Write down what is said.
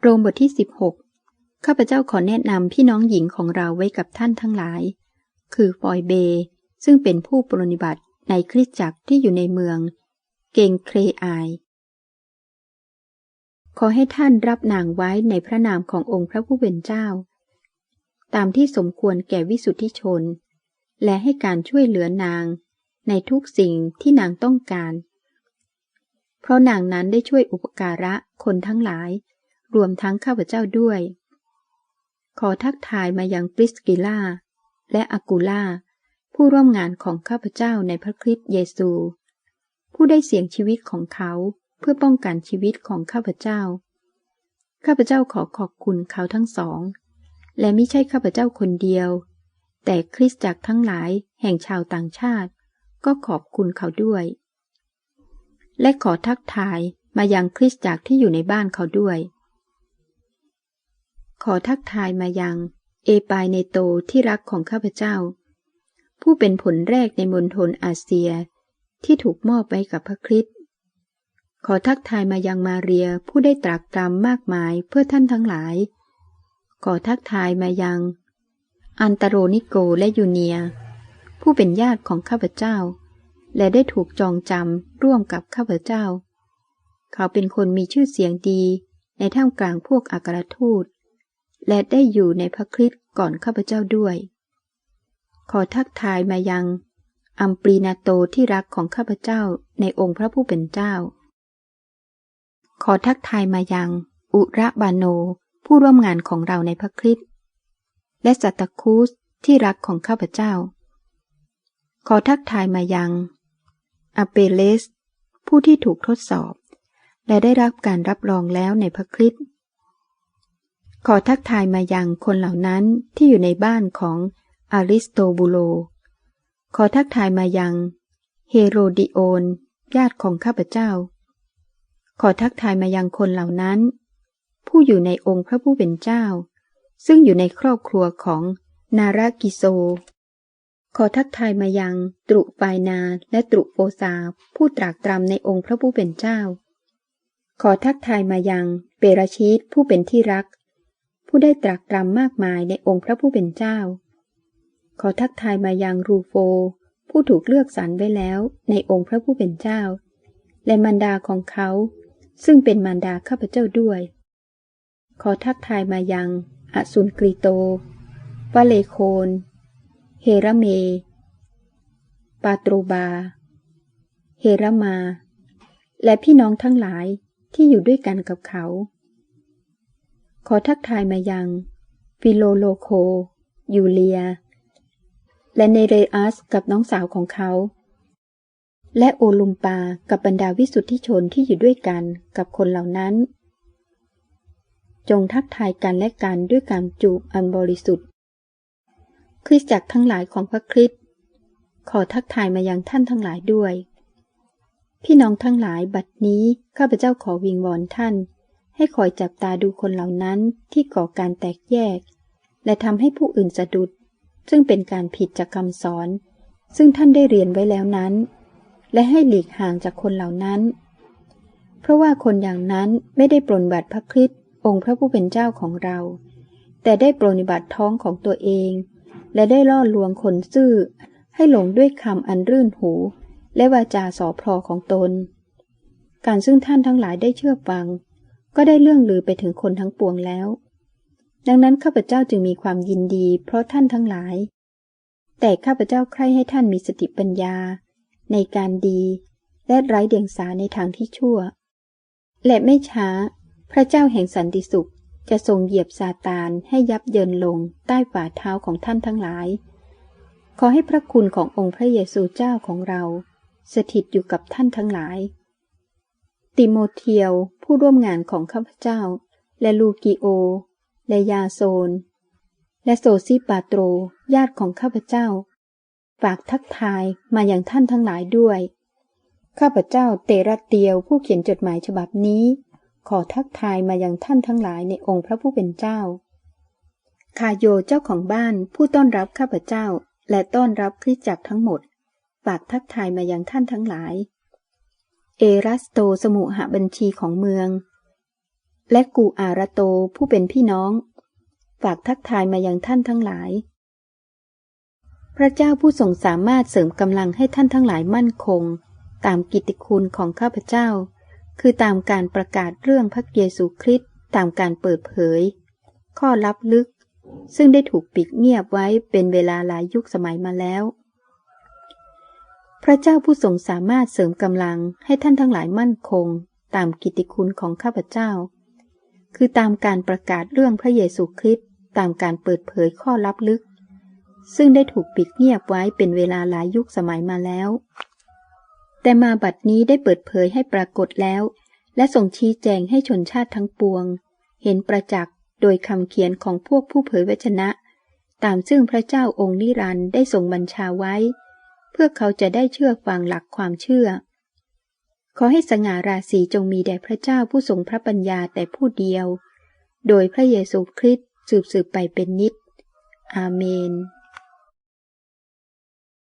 โรมบทที่ 16 ข้าพเจ้าขอแนะนำพี่น้องหญิงของเราไว้กับท่านทั้งหลาย คือฟอยเบ ซึ่งเป็นผู้ปรนิบัติในคริสตจักรที่อยู่ในเมือง เกงเครอาย ขอให้ท่านรับนางไว้ในพระนามขององค์พระผู้เป็นเจ้า ตามที่สมควรแก่วิสุทธิชน และให้การช่วยเหลือนาง ในทุกสิ่งที่นางต้องการ เพราะนางนั้นได้ช่วยอุปการะคนทั้งหลาย รวมทั้งข้าพเจ้าด้วย ขอทักทายมายังปริสกิล่า และอากูล่า ผู้ร่วมงานของข้าพเจ้าในพระคริสต์เยซู ผู้ได้เสี่ยงชีวิตของเขาเพื่อป้องกันชีวิตของข้าพเจ้า ข้าพเจ้าขอขอบคุณเขาทั้งสอง และไม่ใช่ข้าพเจ้าคนเดียว แต่คริสตจักรทั้งหลายแห่งชาวต่างชาติ ก็ขอบคุณเขาด้วย และขอทักทายมายังคริสตจักรที่อยู่ในบ้านเขาด้วย ขอทักทายมายัง เอปายเนโตที่รักของข้าพเจ้า ผู้เป็นผลแรกในมณฑลอาเซีย ที่ถูกมอบไว้กับพระคริสต์ขอทักทายมายังมาเรียผู้ได้ตรักตรำมากมายเพื่อท่านทั้งหลาย ขอทักทายมายัง อันตโรนิโกและยูเนีย ผู้เป็นญาติของข้าพเจ้า และได้ถูกจองจำร่วมกับข้าพเจ้า เขาเป็นคนมีชื่อเสียงดีในท่ามกลางพวกอัครทูต และได้อยู่ในพระคริสต์ก่อนข้าพเจ้าด้วย ขอทักทายมายัง อัมปรีนาโตที่รักของข้าพเจ้าในองค์พระผู้เป็นเจ้า ขอทักทายมายัง อุระบาโนผู้ร่วมงานของเราในพระคริสต์และสัตตคูสที่รักของข้าพเจ้า ขอทักทายมายังอเปเลส ผู้ที่ถูกทดสอบ และได้รับการรับรองแล้วในพระคริสต์ ขอทักทายมายังคนเหล่านั้นที่อยู่ในบ้านของอาริสโตบูโล ขอทักทายมายังเฮโรดิโอน ญาติของข้าพเจ้า ขอทักทายมายังคนเหล่านั้น ผู้อยู่ในองค์พระผู้เป็นเจ้า ซึ่งอยู่ในครอบครัวของนารากิโซ ขอทักทายมายังตรุปายนาและตรุโปซาผู้ตรากตรำในองค์พระผู้เป็นเจ้า ขอทักทายมายังเปรชีตผู้เป็นที่รัก ผู้ได้ตรากตรำมากมายในองค์พระผู้เป็นเจ้า ขอทักทายมายังรูโฟ ผู้ถูกเลือกสรรไว้แล้วในองค์พระผู้เป็นเจ้า และมารดาของเขา ซึ่งเป็นมารดาข้าพเจ้าด้วย ขอทักทายมายังอสุนกรีโตวาเลโคน เฮระเม ปาตรูบา เฮระมา และพี่น้องทั้งหลายที่อยู่ด้วยกันกับเขา ขอทักทายมายัง ฟิโลโลโค ยูเลีย และเนเรอัสกับน้องสาวของเขา และโอลุมปากับบรรดาวิสุทธิชนที่อยู่ด้วยกันกับคนเหล่านั้น จงทักทายกันและกันด้วยการจูบอันบริสุทธิ์คริสจักรทั้งหลายของพระคริสต์ขอทักทายมายังท่านทั้งหลายด้วย พี่น้องทั้งหลายบัดนี้ข้าพเจ้าขอวิงวอนท่าน ให้คอยจับตาดูคนเหล่านั้นที่ก่อการแตกแยก และทำให้ผู้อื่นสะดุด ซึ่งเป็นการผิดจากคำสอน ซึ่งท่านได้เรียนไว้แล้วนั้น และให้หลีกห่างจากคนเหล่านั้น เพราะว่าคนอย่างนั้นไม่ได้ปรนบัติพระคริสต์องค์พระผู้เป็นเจ้าของเรา แต่ได้ปรนิบัติท้องของตัวเอง และได้ล่อลวงคนซื่อ ให้หลงด้วยคำอันรื่นหู และวาจาสอพรอของตน การซึ่งท่านทั้งหลายได้เชื่อฟัง ก็ได้เรื่องลือไปถึงคนทั้งปวงแล้ว ดังนั้นข้าพเจ้าจึงมีความยินดี เพราะท่านทั้งหลาย แต่ข้าพเจ้าใคร่ให้ท่านมีสติปัญญา ในการดี และไร้เดียงสาในทางที่ชั่ว และไม่ช้า พระเจ้าแห่งสันติสุขจะทรงเหยียบซาตานให้ยับเยินลงใต้ฝ่าเท้าของท่านทั้งหลาย ขอให้พระคุณขององค์พระเยซูเจ้าของเรา สถิตอยู่กับท่านทั้งหลาย ติโมเทียวผู้ร่วมงานของข้าพเจ้า และลูกิโอ และยาโซน และโซซิปาโตรญาติของข้าพเจ้า ฝากทักทายมาอย่างท่านทั้งหลายด้วย ข้าพเจ้าเตระเตียวผู้เขียนจดหมายฉบับนี้ ขอทักทายมาอยังท่านทั้งหลายในองค์พระผู้เป็นเจ้า คาโยเจ้าของบ้านผู้ต้อนรับข้าพเจ้า และต้อนรับคริสจักรทั้งหมด ฝากทักทายมาอยังท่านทั้งหลาย เอรัสโตสมุหบัญชีของเมือง และกูอาราโตผู้เป็นพี่น้อง ฝากทักทายมายังท่านทั้งหลาย พระเจ้าผู้ทรงสามารถเสริมกำลังให้ท่านทั้งหลายมั่นคง ตามกิตติคุณของข้าพเจ้า คือตามการประกาศเรื่องพระเยซูคริสต์ตามการเปิดเผย ข้อลับลึก ซึ่งได้ถูกปิดเงียบไว้เป็นเวลาหลายยุคสมัยมาแล้ว พระเจ้าผู้ทรงสามารถเสริมกำลังให้ท่านทั้งหลายมั่นคง ตามกิตติคุณของข้าพเจ้า คือตามการประกาศเรื่องพระเยซูคริสต์ตามการเปิดเผยข้อลับลึก ซึ่งได้ถูกปิดเงียบไว้เป็นเวลาหลายยุคสมัยมาแล้ว แต่มาบัดนี้ได้เปิดเผยให้ปรากฏแล้ว และส่งชี้แจงให้ชนชาติทั้งปวง เห็นประจักษ์โดยคำเขียนของพวกผู้เผยวจนะ ตามซึ่งพระเจ้าองค์นิรันดร์ได้ทรงบัญชาไว้ เพื่อเขาจะได้เชื่อฟังหลักความเชื่อ ขอให้สง่าราศีจงมีแด่พระเจ้าผู้ทรงพระปัญญาแต่ผู้เดียว โดยพระเยซูคริสต์สืบสืบไปเป็นนิจ อาเมน